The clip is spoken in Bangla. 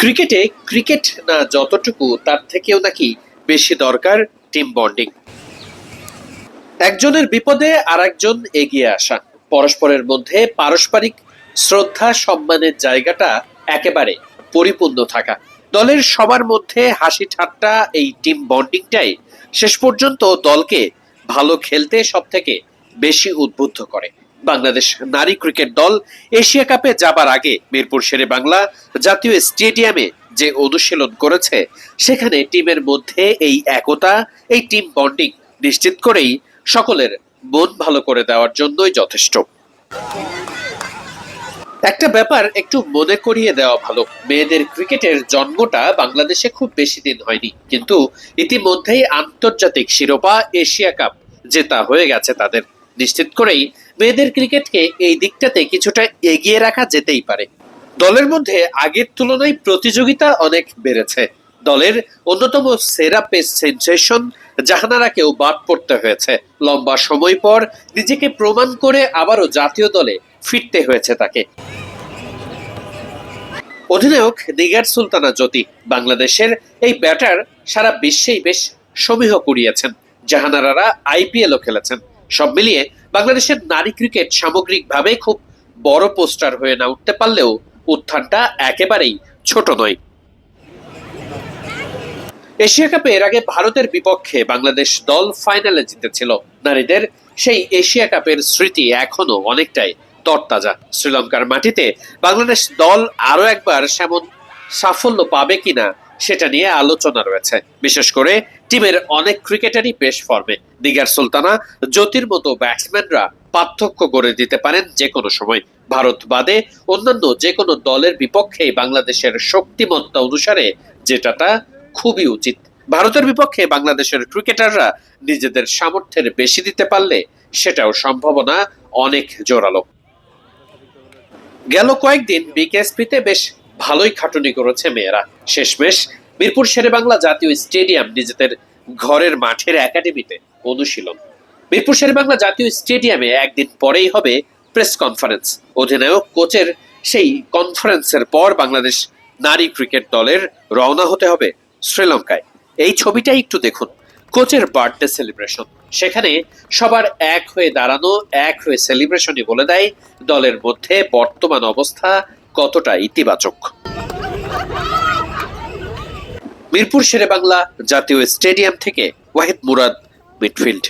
ক্রিকেটে ক্রিকেট না যতটুকু, তার থেকেও নাকি বেশি দরকার টিম বন্ডিং একজনের বিপদে আর একজন এগিয়ে আসা। পরস্পরের মধ্যে পারস্পরিক শ্রদ্ধা, সম্মানের জায়গাটা একেবারে পরিপূর্ণ থাকা। দলের সবার মধ্যে হাসি ঠাট্টা এই টিম বন্ডিংটাই শেষ পর্যন্ত দলকে ভালো খেলতে সব থেকে বেশি উদ্বুদ্ধ করে। বাংলাদেশ নারী ক্রিকেট দল এশিয়া কাপে যাবার আগে মিরপুর শেরে বাংলা জাতীয় স্টেডিয়ামে যে অনুশীলন করেছে, সেখানে টিমের মধ্যে এই একতা, এই টিম বন্ডিং নিশ্চিত করেই সকলের মন ভালো করে দেওয়ার জন্যই যথেষ্ট। একটা ব্যাপার একটু মনে করিয়ে দেওয়া ভালো। মেয়েদের ক্রিকেটের জন্মটা বাংলাদেশে খুব বেশি দিন হয়নি, কিন্তু ইতিমধ্যেই আন্তর্জাতিক শিরোপা এশিয়া কাপ জেতা হয়ে গেছে তাদের। নিশ্চিত করেই মেয়েদের ক্রিকেটকে এই দিকটাতে কিছুটা এগিয়ে রাখা যেতেই পারে। দলের মধ্যে আগের তুলনায় প্রতিযোগিতা অনেক বেড়েছে। দলের অন্যতম সেরা পেস সেন্সেশন জাহানারাকেও বাদ পড়তে হয়েছে। লম্বা সময় পর নিজেকে প্রমাণ করে আবারও জাতীয় দলে ফিরতে হয়েছে তাকে। অধিনায়ক নিগার সুলতানা জ্যোতি বাংলাদেশের এই ব্যাটার সারা বিশ্বেই বেশ সমীহ কুড়িয়েছেন। জাহানারারা আইপিএলও খেলেছেন। সব মিলিয়ে বাংলাদেশের নারী ক্রিকেট সামগ্রিকভাবে খুব বড় পোস্টার হয়ে না উঠতে পারলেও উত্থানটা একেবারেই ছোট নয়। এশিয়া কাপে এর আগে ভারতের বিপক্ষে বাংলাদেশ দল ফাইনালে জিতেছিল। নারীদের সেই এশিয়া কাপের স্মৃতি এখনও অনেকটাই তরতাজা। শ্রীলঙ্কার মাটিতে বাংলাদেশ দল আরও একবার সেমন সাফল্য পাবে কিনা সেটা নিয়ে আলোচনা রয়েছে। বিশেষ করে টিমের অনেক ক্রিকেটারই বেশ ফর্মে দিগার সুলতানা জ্যোতির মতো ব্যাটসম্যানরা পার্থক্য করে দিতে পারেন যে কোনো সময়। ভারত বাদে অন্যান্য যে কোনো দলের বিপক্ষে বাংলাদেশের শক্তিমত্তা অনুসারে যেটাটা খুবই উচিত। ভারতের বিপক্ষে বাংলাদেশের ক্রিকেটাররা নিজেদের সামর্থ্যের বেশি দিতে পারলে সেটাও সম্ভাবনা অনেক জোরালো। গেল কয়েকদিন বিকেএসপিতে বেশ ভালোই খাটুনি করেছে মেয়েরা। শেষমেশ মিরপুর শেরেবাংলা জাতীয় স্টেডিয়াম নিজেদের ঘরের মাঠের একাডেমিতে অনুশীলন। মিরপুর শেরেবাংলা জাতীয় স্টেডিয়ামে একদিন পরেই হবে প্রেস কনফারেন্স। অধিনায়ক, কোচের সেই কনফারেন্সের পর বাংলাদেশ নারী ক্রিকেট দলের রওনা হতে হবে শ্রীলঙ্কায়। এই ছবিটাই একটু দেখুন। কোচের বার্থডে সেলিব্রেশন। সেখানে সবার এক হয়ে দাঁড়ানো, এক হয়ে সেলিব্রেশনই বলে দেয় দলের মধ্যে বর্তমান অবস্থা কতটা ইতিবাচক। মিরপুর শেরে বাংলা জাতীয় স্টেডিয়াম থেকে ওয়াহিদ মুরাদ মিডফিল্ড।